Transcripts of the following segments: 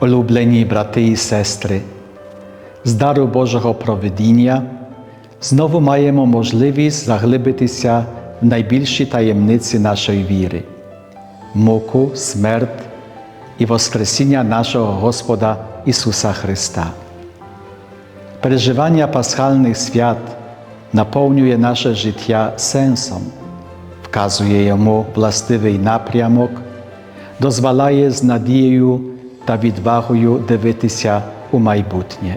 Улюблені брати і сестри, з дару Божого провидіння знову маємо можливість заглибитися в найбільші таємниці нашої віри, муку, смерть і Воскресіння нашого Господа Ісуса Христа. Переживання пасхальних свят наповнює наше життя сенсом, вказує йому властивий напрямок, дозволяє з надією та відвагою дивитися у майбутнє.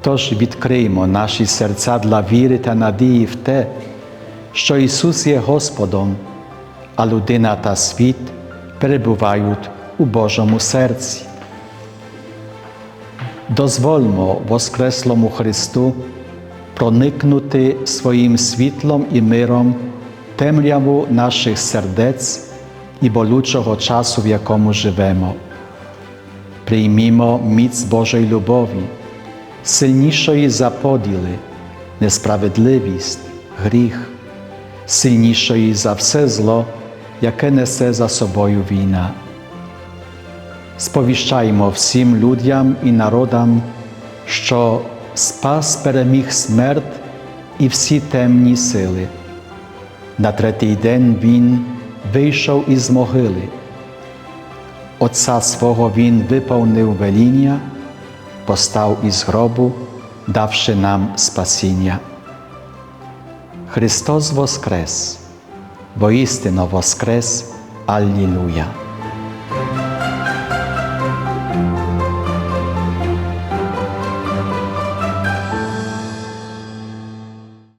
Тож відкриємо наші серця для віри та надії в те, що Ісус є Господом, а людина та світ перебувають у Божому серці. Дозвольмо Воскреслому Христу проникнути своїм світлом і миром темряву наших сердець і болючого часу, в якому живемо. Приймімо міць Божої любові, сильнішої за поділи, несправедливість, гріх, сильнішої за все зло, яке несе за собою війна. Сповіщаємо всім людям і народам, що Спас переміг смерть і всі темні сили. На третій день Він вийшов із могили. Отця свого Він виповнив веління, постав із гробу, давши нам спасіння. Христос Воскрес, воістину Воскрес, Аллилуйя!